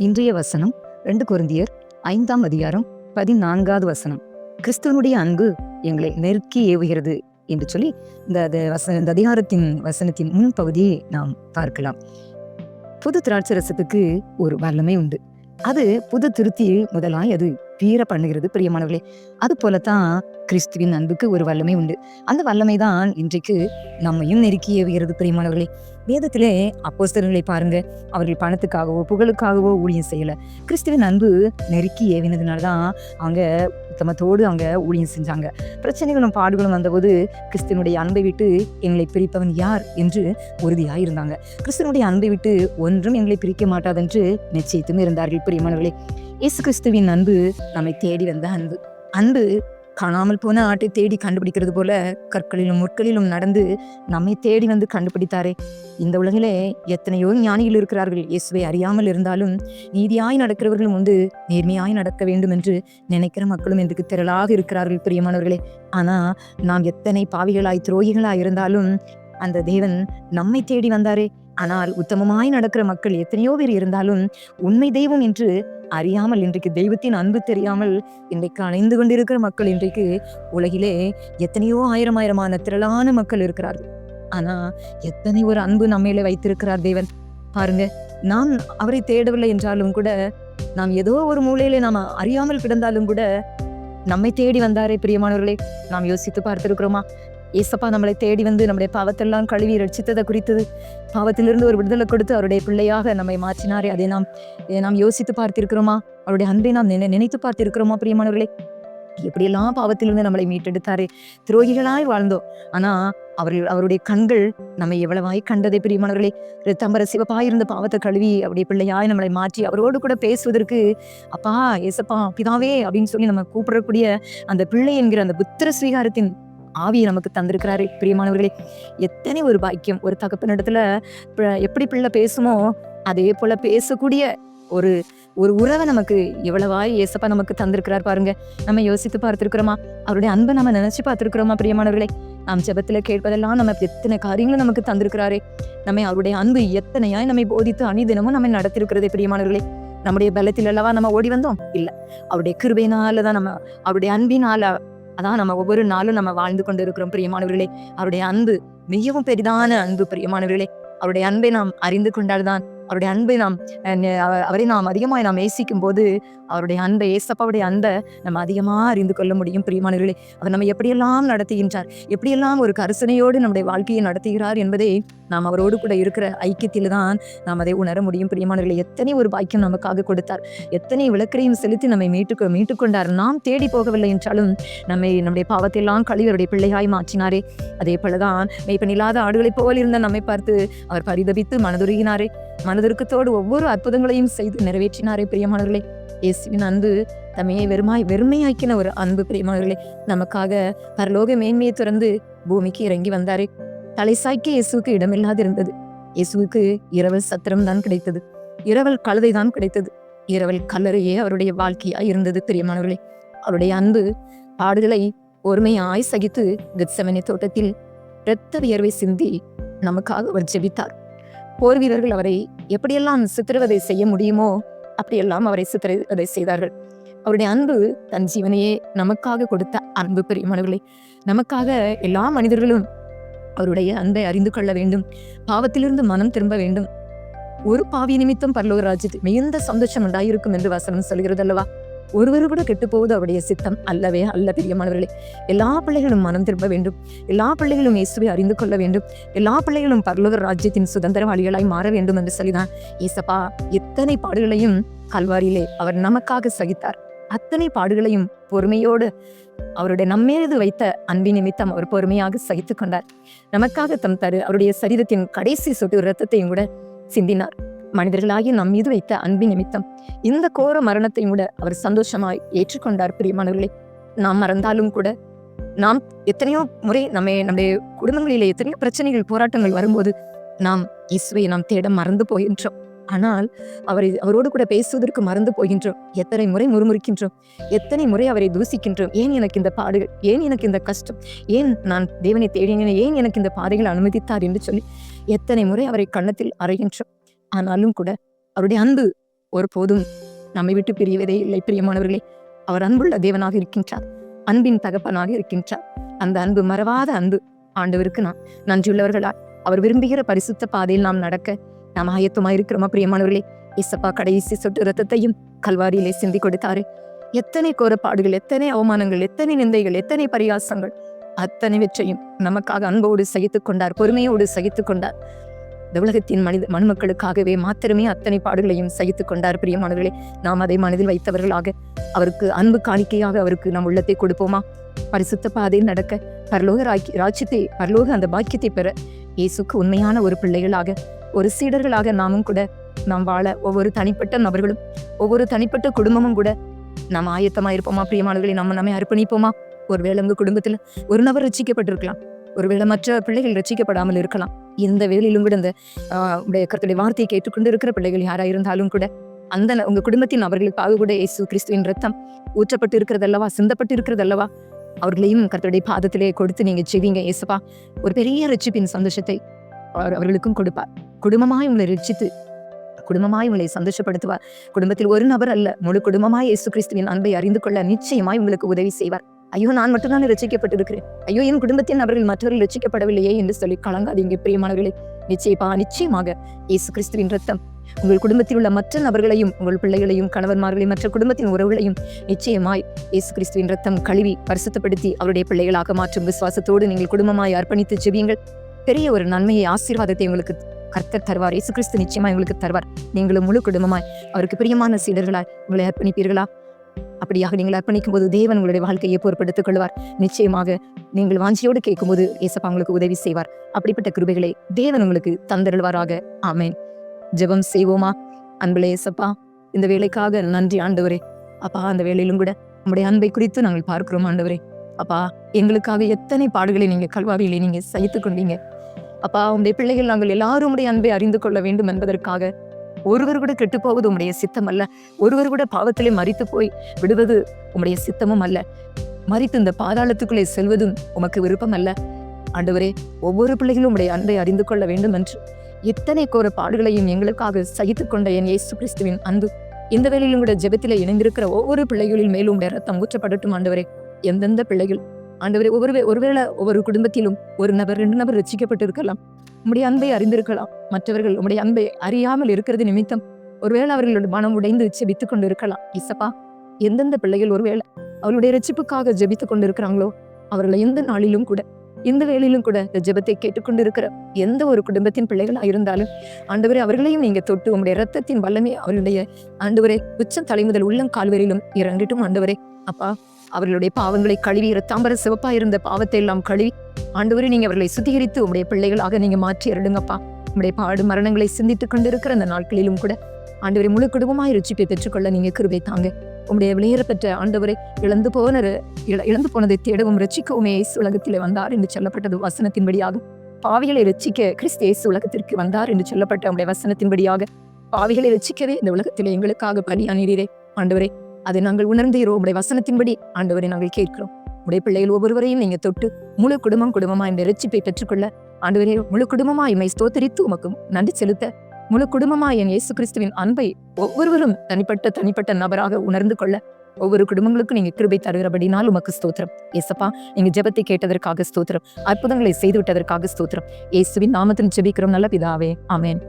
இன்றைய வசனம் ரெண்டு குருந்தியர் ஐந்தாம் அதிகாரம் பதினான்காவது வசனம். கிறிஸ்துவனுடைய அன்பு எங்களை நெருக்கி ஏவுகிறது என்று சொல்லி இந்த அது வசன இந்த அதிகாரத்தின் வசனத்தின் முன் பகுதியை நாம் பார்க்கலாம். புது திராட்சை ரசத்துக்கு ஒரு வல்லமை உண்டு. அது புது திருத்தியில் முதலாய் அது தீர பண்ணுகிறது பிரியமானவர்களே. அது போலத்தான் கிறிஸ்துவின் அன்புக்கு ஒரு வல்லமை உண்டு. அந்த வல்லமை தான் இன்றைக்கு நம்மையும் நெருக்கி ஏவுகிறது பிரியமானவர்களே. வேதத்திலே அப்போஸ்தலர்களை பாருங்க. அவர்கள் பணத்துக்காகவோ புகழுக்காகவோ ஊழியம் செய்யல. கிறிஸ்துவின் அன்பு நெருக்கி ஏவினதுனால தான் அவங்க உத்தமத்தோடு அவங்க ஊழியம் செஞ்சாங்க. பிரச்சனைகளும் பாடுகளும் வந்தபோது கிறிஸ்துவனுடைய அன்பை விட்டு எங்களை பிரிப்பவன் யார் என்று உறுதியாக இருந்தாங்க கிறிஸ்துவனுடைய அன்பை விட்டு ஒன்றும் எங்களை பிரிக்க மாட்டாதென்று நிச்சயித்தும் இருந்தார்கள் பிரியமானவர்களே. இயேசு கிறிஸ்துவின் அன்பு நம்மை தேடி வந்த அன்பு. அன்பு காணாமல் போன ஆட்டை தேடி கண்டுபிடிக்கிறது போல கற்களிலும் முற்களிலும் நடந்து நம்மை தேடி வந்து கண்டுபிடித்தாரே. இந்த உலகிலே எத்தனையோ ஞானிகள் இருக்கிறார்கள். இயேசுவை அறியாமல் இருந்தாலும் நீதியாய் நடக்கிறவர்களும் உண்டு. நேர்மையாய் நடக்க வேண்டும் என்று நினைக்கிற மக்களும் இன்றைக்கு திரளாக இருக்கிறார்கள் பிரியமானவர்களே. ஆனா நாம் எத்தனை பாவிகளாய் துரோகிகளாய் இருந்தாலும் அந்த தேவன் நம்மை தேடி வந்தாரே. ஆனால் உத்தமமாய் நடக்கிற மக்கள் எத்தனையோ பேர் இருந்தாலும் உண்மை தெய்வம் என்று அறியாமல் இன்றைக்கு தெய்வத்தின் அன்பு தெரியாமல் இன்றைக்கு அணைந்து கொண்டிருக்கிற மக்கள் இன்றைக்கு உலகிலே எத்தனையோ ஆயிரம் ஆயிரமான திரளான மக்கள் இருக்கிறார்கள். ஆனா எத்தனை ஒரு அன்பு நம்மையில வைத்திருக்கிறார் தேவன்? பாருங்க நாம் அவரை தேடவில்லை என்றாலும் கூட நாம் ஏதோ ஒரு மூலையில நாம் அறியாமல் கிடந்தாலும் கூட நம்மை தேடி வந்தாரே பிரியமானவர்களே நாம் யோசித்து பார்த்திருக்கிறோமா? ஏசப்பா நம்மளை தேடி வந்து நம்முடைய பாவத்தெல்லாம் கழுவி ரட்சித்ததை குறித்தது. பாவத்திலிருந்து ஒரு விடுதலை கொடுத்து அவருடைய பிள்ளையாக நம்மை மாற்றினாரே. அதை நாம் இதை நாம் யோசித்து பார்த்திருக்கிறோமா? அவருடைய அன்பை நாம் நினை நினைத்து பார்த்திருக்கிறோமா பிரியமானவர்களே? எப்படியெல்லாம் பாவத்திலிருந்து நம்மளை மீட்டெடுத்தாரே? துரோகிகளாய் வாழ்ந்தோம். ஆனா அவர்கள் அவருடைய கண்கள் நம்மை எவ்வளவாய் கண்டதே பிரியமானவர்களே? ரத்தம்பர சிவப்பாய் இருந்த பாவத்தை கழுவி அவருடைய பிள்ளையாய் நம்மளை மாற்றி அவரோடு கூட பேசுவதற்கு அப்பா ஏசப்பா பிதாவே அப்படின்னு சொல்லி நம்ம கூப்பிடக்கூடிய அந்த பிள்ளை என்கிற அந்த புத்திர ஸ்வீகாரத்தின் ஆவியை நமக்கு தந்திருக்கிறாரு பிரியமானவர்களே. எத்தனை ஒரு பாக்கியம் ஒரு தகப்பனிடத்துல இடத்துல எப்படி பிள்ளை பேசுமோ அதே போல பேசக்கூடிய ஒரு ஒரு உறவை நமக்கு எவ்வளவாய் ஏசப்பா நமக்கு தந்திருக்கிறார் பாருங்க. நம்ம யோசித்து பார்த்திருக்கிறோமா? அவருடைய அன்பை நம்ம நினைச்சு பார்த்திருக்கிறோமா பிரியமானவர்களே? நாம் ஜபத்துல கேட்பதெல்லாம் நம்ம எத்தனை காரியங்களும் நமக்கு தந்திருக்கிறாரே. நம்மை அவருடைய அன்பு எத்தனையாய் நம்மை போதித்து அணிதினமும் நம்ம நடத்திருக்கிறதே பிரியமானவர்களே. நம்முடைய பலத்தில் அல்லவா நம்ம ஓடி வந்தோம்? இல்லை. அவருடைய கிருபையினால தான் நம்ம அவருடைய அன்பினால அதான் நம்ம ஒவ்வொரு நாளும் நம்ம வாழ்ந்து கொண்டு இருக்கிறோம் பிரியமானவர்களே. அவருடைய அன்பு மிகவும் பெரிதான அன்பு பிரியமானவர்களே. அவருடைய அன்பை நாம் அறிந்து கொண்டால்தான் அவருடைய அன்பை நாம் அவரை நாம் அதிகமாய் நாம் நேசிக்கும் போது அவருடைய அன்பை ஏசப்பாவுடைய அன்பை நம்ம அதிகமாக அறிந்து கொள்ள முடியும் பிரியமானவர்களே. அவர் நம்ம எப்படியெல்லாம் நடத்துகின்றார் எப்படியெல்லாம் ஒரு கரிசனையோடு நம்முடைய வாழ்க்கையை நடத்துகிறார் என்பதை நாம் அவரோடு கூட இருக்கிற ஐக்கியத்தில் தான் நாம் அதை உணர முடியும். பிரியமானவர்களை எத்தனை ஒரு பாக்கியம் நமக்காக கொடுத்தார். எத்தனை விளக்கரையும் செலுத்தி நம்மை மீட்டு மீட்டுக்கொண்டார். நாம் தேடி போகவில்லை என்றாலும் நம்மை நம்முடைய பாவத்தையெல்லாம் கழிவருடைய பிள்ளையாய் மாற்றினாரே. அதே போலதான் மெய்ப்பன் இல்லாத ஆடுகளைப் போல் இருந்த நம்மை பார்த்து அவர் பரிதபித்து மனதுருகினாரே. மனதுருக்கத்தோடு ஒவ்வொரு அற்புதங்களையும் செய்து நிறைவேற்றினாரே பிரியமானவர்களே. இயேசுவின் அன்பு தம்மையை வெறுமாய் வெறுமையாக்கின ஒரு அன்பு பிரியமானவர்களே. நமக்காக பரலோக மேன்மையை துறந்து பூமிக்கு இறங்கி வந்தாரே. தலைசாய்க்க இயேசுக்கு இடமில்லாது இருந்தது இயேசுவுக்கு இரவல் சத்திரம் தான் கிடைத்தது. இரவல் கழுதை தான் கிடைத்தது. இரவல் கல்லறையே அவருடைய வாழ்க்கையா இருந்தது பிரியமானவர்களே. அவருடைய அன்பு பாடுகளை ஒருமையாய் சகித்து கெத்செமனே தோட்டத்தில் இரத்த வியர்வை சிந்தி நமக்காக அவர் ஜெபித்தார். போர் வீரர்கள் அவரை எப்படியெல்லாம் சித்திரவதை செய்ய முடியுமோ அப்படியெல்லாம் அவரை சித்திரவதை செய்தார்கள். அவருடைய அன்பு தன் ஜீவனையே நமக்காக கொடுத்த அன்பு பெரியமானவர்களே. நமக்காக எல்லா மனிதர்களும் அவருடைய அன்பை அறிந்து கொள்ள வேண்டும். பாவத்திலிருந்து மனம் திரும்ப வேண்டும். ஒரு பாவி நிமித்தம் பரலோக ராஜ்யத்தில் மிகுந்த சந்தோஷம் உண்டாயிருக்கும் என்று வசனம் சொல்கிறது அல்லவா ஒருவர் கூட கெட்டுப்போவது அவருடைய சித்தம் அல்லவே அல்ல பிரியமானவர்களே. எல்லா பிள்ளைகளும் மனம் திரும்ப வேண்டும். எல்லா பிள்ளைகளும் இயேசுவை அறிந்து கொள்ள வேண்டும். எல்லா பிள்ளைகளும் பரலோக ராஜ்யத்தின் சுதந்திரவாளிகளாய் மாற வேண்டும் என்று சொல்லிதான் ஏசப்பா எத்தனை பாடுகளையும் கல்வாரியிலே அவர் நமக்காக சகித்தார். அத்தனை பாடுகளையும் பொறுமையோடு அவருடைய நம்மீது வைத்த அன்பின் நிமித்தம் அவர் பொறுமையாக சகித்து கொண்டார். நமக்காக தம் தரு அவருடைய சரீரத்தின் கடைசி சொட்டு இரத்தத்தையும் கூட சிந்தினார். மனிதர்களாகிய நம் மீது வைத்த அன்பின் நிமித்தம் இந்த கோர மரணத்தையும் கூட அவர் சந்தோஷமாய் ஏற்றுக்கொண்டார் பிரியமானவர்களை. நாம் மறந்தாலும் கூட நாம் எத்தனையோ முறை நம்ம நம்முடைய குடும்பங்களிலே எத்தனையோ பிரச்சனைகள் போராட்டங்கள் வரும்போது நாம் இயேசுவை நாம் தேட மறந்து போகின்றோம். ஆனால் அவரை அவரோடு கூட பேசுவதற்கு மறந்து போகின்றோம். எத்தனை முறை முறுமுறுக்கின்றோம். எத்தனை முறை அவரை தூசிக்கின்றோம். ஏன் எனக்கு இந்த பாடுகள் ஏன் எனக்கு இந்த கஷ்டம்? ஏன் நான் தேவனை தேடினேன் ஏன் எனக்கு இந்த பாதைகள் அனுமதித்தார் என்று சொல்லி எத்தனை முறை அவரை கன்னத்தில் அறைகின்றோம். ஆனாலும் கூட அவருடைய அன்பு ஒருபோதும் நம்மை விட்டு பிரியவதே இல்லை. பிரியமானவர்களே அவர் அன்புள்ள தேவனாக இருக்கின்றார். அன்பின் தகப்பனாக இருக்கின்றார். அந்த அன்பு மறவாத அன்பு ஆண்டவருக்கு நான் நன்றியுள்ளவர்களால் அவர் விரும்புகிற பரிசுத்த பாதையில் நாம் நடக்க நாம் ஆயத்தமாக இருக்கிறோமா பிரியமானவர்களே? இசப்பா கடைசி சொட்டு ரத்தத்தையும் கல்வாரியிலே சிந்தி கொடுத்தாரு. எத்தனை கோரப்பாடுகள் எத்தனை அவமானங்கள் எத்தனை நிந்தைகள் எத்தனை பரியாசங்கள் அத்தனைவற்றையும் நமக்காக அன்போடு சகித்துக் கொண்டார் பொறுமையோடு சகித்துக் கொண்டார். இந்த உலகத்தின் மனித மனுமக்களுக்காகவே மாத்திரமே அத்தனை பாடுகளையும் சகித்துக் கொண்டார் பிரியமானவர்களே. நாம் அதை மனதில் வைத்தவர்களாக அவருக்கு அன்பு காணிக்கையாக அவருக்கு நம் உள்ளத்தை கொடுப்போமா? பரிசுத்த பாதையில் நடக்க பரலோக ராக்கி ராஜ்யத்தை பரலோக அந்த பாக்கியத்தை பெற இயேசுக்கு உண்மையான ஒரு பிள்ளைகளாக ஒரு சீடர்களாக நாமும் கூட நாம் வாழ ஒவ்வொரு தனிப்பட்ட நபர்களும் ஒவ்வொரு தனிப்பட்ட குடும்பமும் கூட நாம் ஆயத்தமா இருப்போமா? பிரியமானவர்களை நம்ம நம்மை அர்ப்பணிப்போமா? ஒருவேளை உங்க குடும்பத்துல ஒரு நபர் ரசிக்கப்பட்டிருக்கலாம். ஒருவேளை மற்ற பிள்ளைகள் ரசிக்கப்படாமல் இருக்கலாம். இந்த வேலையிலும் கூட இந்த ஆஹ், உடைய கருத்துடைய வார்த்தையை கேட்டுக்கொண்டு இருக்கிற பிள்ளைகள் யாரா இருந்தாலும் கூட அந்த ந- உங்க குடும்பத்தின் அவர்களுக்காக கூட இயேசு கிறிஸ்துவின் ரத்தம் ஊற்றப்பட்டு இருக்கிறதல்லவா சிந்தப்பட்டு இருக்கிறதல்லவா அவர்களையும் கர்த்தருடைய பாதத்திலே கொடுத்து நீங்க செய்வீங்க இயேசுப்பா ஒரு பெரிய ரட்சிப்பின் சந்தோஷத்தை அவர் அவர்களுக்கும் கொடுப்பார். குடும்பமாய் உங்களை ரட்சித்து குடும்பமாய் உங்களை சந்தோஷப்படுத்துவார். குடும்பத்தில் ஒரு நபர் அல்ல முழு குடும்பமாய் இயேசு கிறிஸ்துவின் அன்பை அறிந்து கொள்ள நிச்சயமாய் உங்களுக்கு உதவி செய்வார். ஐயோ நான் மட்டும்தான் ரசிக்கப்பட்டிருக்கிறேன் ஐயோ என் குடும்பத்தின் நபர்கள் மற்றவர்கள் ரசிக்கப்படவில்லையே என்று சொல்லி கலங்காதீங்க பிரியமானவர்களே. நிச்சயப்பா நிச்சயமாக இயேசு கிறிஸ்துவின் ரத்தம் உங்கள் குடும்பத்தில் உள்ள மற்ற நபர்களையும் உங்கள் பிள்ளைகளையும் கணவன்மார்களையும் மற்ற குடும்பத்தின் உறவுகளையும் நிச்சயமாய் இயேசு கிறிஸ்துவின் ரத்தம் கழுவி பரிசுத்தப்படுத்தி அவருடைய பிள்ளைகளாக மாற்றும் விசுவாசத்தோடு நீங்கள் குடும்பமாய் அர்ப்பணித்து ஜெபியுங்கள். பெரிய ஒரு நன்மையை ஆசீர்வாதத்தை உங்களுக்கு கர்த்தர் தருவார். இயேசு கிறிஸ்து நிச்சயமா உங்களுக்கு தருவார். நீங்களும் முழு குடும்பமாய் அவருக்கு பிரியமான சீடர்களாய் உங்களை அர்ப்பணிப்பீர்களா? அப்படியாக நீங்கள் அர்ப்பணிக்கும் போது தேவன் உங்களுடைய வாழ்க்கையை பொறுப்படுத்திக் கொள்வார் நிச்சயமாக நீங்கள் வாஞ்சியோடு கேட்கும்போது ஏசப்பா உங்களுக்கு உதவி செய்வார். அப்படிப்பட்ட கிருபைகளை தேவன் உங்களுக்கு தந்தருள்வாராக. ஆமேன். ஜெபம் செய்வோமா? அன்புல ஏசப்பா இந்த வேலைக்காக நன்றி ஆண்டவரே. அப்பா அந்த வேலையிலும் கூட உங்களுடைய அன்பை குறித்து நாங்கள் பார்க்கிறோம் ஆண்டவரே. அப்பா எங்களுக்காக எத்தனை பாடுகளை நீங்க கல்வாரியிலே நீங்க சகித்துக் கொண்டீங்க அப்பா உங்களுடைய பிள்ளைகள் நாங்கள் எல்லாரும் உடைய அன்பை அறிந்து கொள்ள வேண்டும் என்பதற்காக ஒருவர் கூட கெட்டு போவது உம்முடைய சித்தம் அல்ல ஒருவர் கூட பாவத்திலே மறித்து போய் விடுவது உம்முடைய சித்தமும் அல்ல. மறித்து இந்த பாதாளத்துக்குள்ளே செல்வதும் உமக்கு விருப்பம் அல்ல ஆண்டவரே ஒவ்வொரு பிள்ளைகளும் உடைய அன்பை அறிந்து கொள்ள வேண்டும் என்று எத்தனை கோர பாடுகளையும் எங்களுக்காக சகித்து கொண்ட என் இயேசு கிறிஸ்துவின் அன்பு. இந்த வேளையிலும் கூட ஜெபத்திலே இணைந்திருக்கிற ஒவ்வொரு பிள்ளைகளின் மேலும் உடைய ரத்தம் ஊற்றப்படட்டும் ஆண்டவரே. எந்தெந்த பிள்ளைகள் ஆண்டவரே ஒவ்வொரு ஒருவேளை ஒவ்வொரு குடும்பத்திலும் ஒரு நபர் ரெண்டு நபர் ரசிக்கப்பட்டிருக்கலாம். உம்முடைய அன்பை அறிந்திருக்கலாம். மற்றவர்கள் உம்முடைய அன்பை அறியாமல் இருக்கிறது நிமித்தம் ஒருவேளை அவர்களோட மனம் உடைந்து ஜெபித்துக் கொண்டு இருக்கலாம் இசப்பா எந்தெந்த பிள்ளைகள் ஒருவேளை அவருடைய ரட்சிப்புக்காக ஜெபித்துக் கொண்டு இருக்கிறாங்களோ அவர்களை எந்த நாளிலும் கூட எந்த வேளையிலும் கூட இந்த ஜெபத்தை கேட்டுக்கொண்டு இருக்கிற எந்த ஒரு குடும்பத்தின் பிள்ளைகளா இருந்தாலும் ஆண்டவரே அவர்களையும் நீங்க தொட்டு உங்களுடைய ரத்தத்தின் வல்லமே அவருடைய ஆண்டவரே உச்சம் தலைமுதல் உள்ளம் கால்வரையிலும் இறங்கிட்டும் ஆண்டவரே. அப்பா அவர்களுடைய பாவங்களை கழுவி இரத்தாம்பர சிவப்பா இருந்த பாவத்தை எல்லாம் கழுவி ஆண்டவரே நீங்க அவர்களை சுத்திகரித்து உங்களுடைய பிள்ளைகளாக நீங்க மாற்றி அருளுங்கப்பா. உங்களுடைய பாடு மரணங்களை சிந்தித்துக் கொண்டிருக்கிற அந்த நாட்களிலும் கூட ஆண்டவரை முழு குடும்பமாய் ருச்சிப்பை பெற்றுக்கொள்ள நீங்க கிருபை தாங்க. உங்களுடைய விளையர பெற்ற ஆண்டவரை இழந்து போன இழ- இழந்து போனதை தேடவும் ரட்சிக்கவுமே இயேசு உலகத்தில் வந்தார் என்று சொல்லப்பட்டது வசனத்தின்படியாக. பாவிகளை ரட்சிக்க கிறிஸ்து இயேசு உலகத்திற்கு வந்தார் என்று சொல்லப்பட்ட உங்களுடைய வசனத்தின்படியாக. பாவிகளை ரட்சிக்கவே இந்த உலகத்திலே எங்களுக்காக பலியானீரே ஆண்டவரே அதை நாங்கள் உணர்ந்தீரோ? உடைய வசனத்தின்படி ஆண்டவரை நாங்கள் கேட்கிறோம். உடைய பிள்ளைகள் ஒவ்வொருவரையும் நீங்க தொட்டு முழு குடும்பம் குடும்பமா இந்த ரட்சிப்பை பெற்றுக்கொள்ள. ஆண்டவரே முழு குடும்பமா இம்மை ஸ்தோத்தரித்து உமக்கு நன்றி செலுத்த. முழு குடும்பமா என் இயேசு கிறிஸ்துவின் அன்பை ஒவ்வொருவரும் தனிப்பட்ட தனிப்பட்ட நபராக உணர்ந்து கொள்ள. ஒவ்வொரு குடும்பங்களுக்கும் நீங்க கிருபை தருகிறபடினால் உமக்கு ஸ்தோத்திரம். ஏசப்பா நீங்க ஜெபத்தை கேட்டதற்காக ஸ்தோத்திரம். அற்புதங்களை செய்து விட்டதற்காக ஸ்தோத்திரம். இயேசுவின் நாமத்தில் ஜெபிக்கிறோம். நல்ல பிதாவே ஆமேன்.